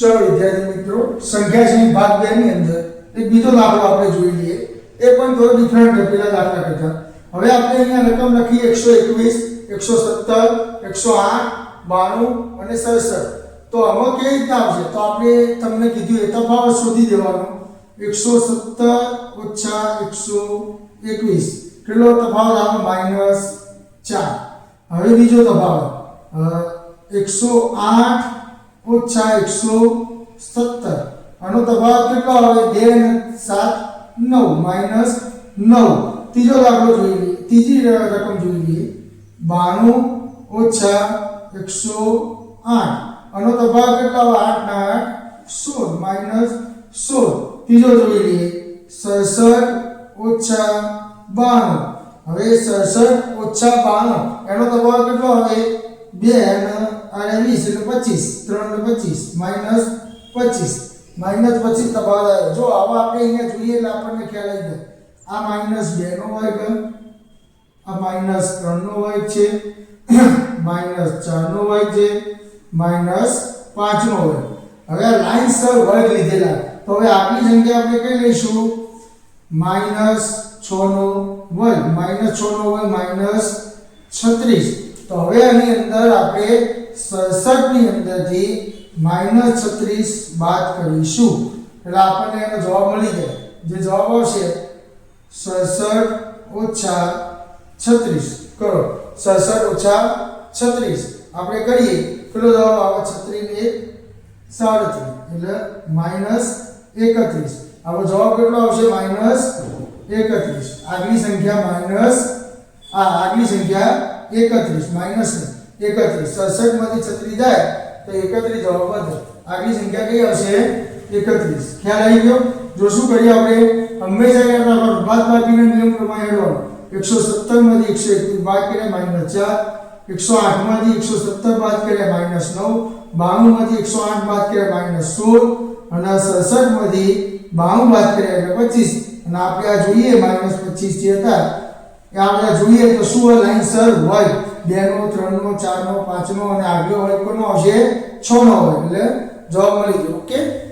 ચલો વિદ્યાર્થી મિત્રો સંખ્યાશ્રી ભાગ બે ની અંદર એક બીજો દાખલો આપણે જોઈ લઈએ. એ પણ થોડો ડિફરન્ટ પેલા દાખલા કરતા. હવે આપણે અહીંયા રકમ લખી એકસો એકવીસ, એકસો સત્તર, એકસો આઠ, બાણું અને સડસઠ. તો આમાં કેવી રીતના આવશે? તો આપણે તમને કીધું એ તફાવત શોધી દેવાનો. એકસો સત્તર ઓછા એકસો એકવીસ. કેટલો તફાવત? આવે માઇનસ ચાર. હવે બીજો તફાવત. એકસો આઠ ઓછા એકસો સત્તર. આનો તફાવત કેટલો આવે? બે સાત, નવ. માઇનસ નવ. ત્રીજો દાખલો જોઈ લઈએ ત્રીજી રકમ જોઈ લઈએ બાણું ઓછા એકસો આઠ. આનો તફાવત કેટલો આવે? આઠ ના આઠ, સોળ. માઇનસ સોળ. ત્રીજો જોઈ લઈએ સડસઠ ઓછા બાણું. હવે સડસઠ ઓછા બાણું. એનો તફાવત કેટલો આવે? બે અને અને વીસ એટલે પચીસ, ત્રણ ને પચીસ, માઇનસ પચીસ. માઇનસ પચીસ તફાવત જો આવા આપણે અહીંયા જોઈએ એટલે આપણને ખ્યાલ આવી જાય. આ માઇનસ બે નો વર્ગ આ માઇનસ ત્રણ નો વર્ગ છે. માઇનસ ચાર નો વર્ગ છે. માઇનસ પાંચ નો વર્ગ હવે લાઈન સર વર્ગ લીધેલા. તો હવે આપણી સંખ્યા આપણે કઈ લઈશું? માઇનસ છ નો વર્ગ. માઇનસ છ નો વર્ગ માઇનસ છત્રીસ. તો હવે આની અંદર આપણે સડસઠની અંદરથી માઇનસ છત્રીસ બાદ કરીશું. એટલે આપણને એનો જવાબ મળી જાય જે જવાબ આવશે, સડસઠ ઓછા છત્રીસ. કરો. સડસઠ ઓછા છત્રીસ. આપણે કરીએ. કેટલો જવાબ આવે? છત્રીસ ને સાડત્રીસ. એટલે માઇનસ એકત્રીસ. આપણો જવાબ કેટલો આવશે? માઇનસ એકત્રીસ. આગલી સંખ્યા માઇનસ આ આગલી સંખ્યા એકત્રીસ. માઇનસ એકત્રીસ. સડસઠમાંથી છત્રીસ જાય તો એકત્રીસ જવાબ વધે. આગલી સંખ્યા કઈ આવશે? એકત્રીસ. ખ્યાલ આવી ગયો? જો શું કરીએ આપણે? હંમેશા યાદ રાખવાનું. બાદ બાકીના નિયમ પ્રમાણે એકસો સત્તરમાંથી એકસો એકવીસ બાદ કર્યા માઇનસ ચાર. એકસો આઠમાંથી એકસો સત્તર બાદ કર્યા માઇનસ નવ. બાણું માંથી એકસો આઠ બાદ કર્યા માઇનસ સોળ. અને સડસઠમાંથી બાણું બાદ કર્યા એટલે પચીસ. અને આપણે આ જોઈએ માઇનસ પચીસ જે હતા. એ આપણે જોઈએ તો શું લાઈન સર, હોય. બે નો ત્રણ નો ચાર નો પાંચ નો અને આગળ હોય કોનો આવશે? છ નો હોય, એટલે જવાબ મળી ગયો, ઓકે?